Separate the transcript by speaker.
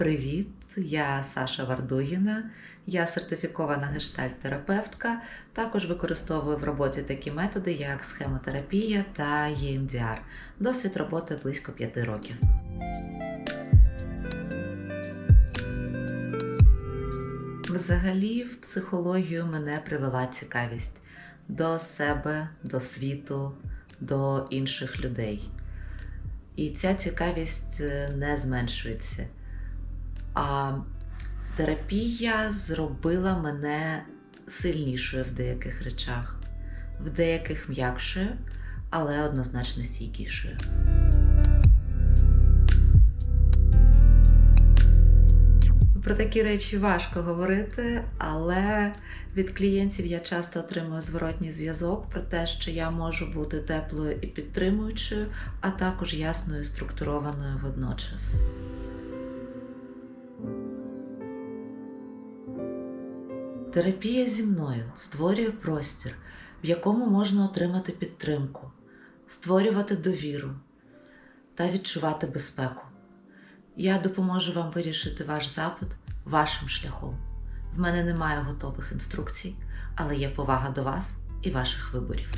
Speaker 1: Привіт! Я Саша Вардугіна, я сертифікована гештальт-терапевтка. Також використовую в роботі такі методи, як схемотерапія та E EMDR. Досвід роботи близько 5 років. Взагалі, в психологію мене привела цікавість до себе, до світу, до інших людей. І ця цікавість е, не зменшується. А терапія зробила мене сильнішою в деяких речах, в деяких м'якшою, але однозначно стійкішою. Про такі речі важко говорити, але від клієнтів я часто отримую зворотній зв'язок про те, що я можу бути теплою і підтримуючою, а також ясною і структурованою водночас. Терапія зі мною створює простір, в якому можна отримати підтримку, створювати довіру та відчувати безпеку. Я допоможу вам вирішити ваш запит вашим шляхом. В мене немає готових інструкцій, але є повага до вас і ваших виборів.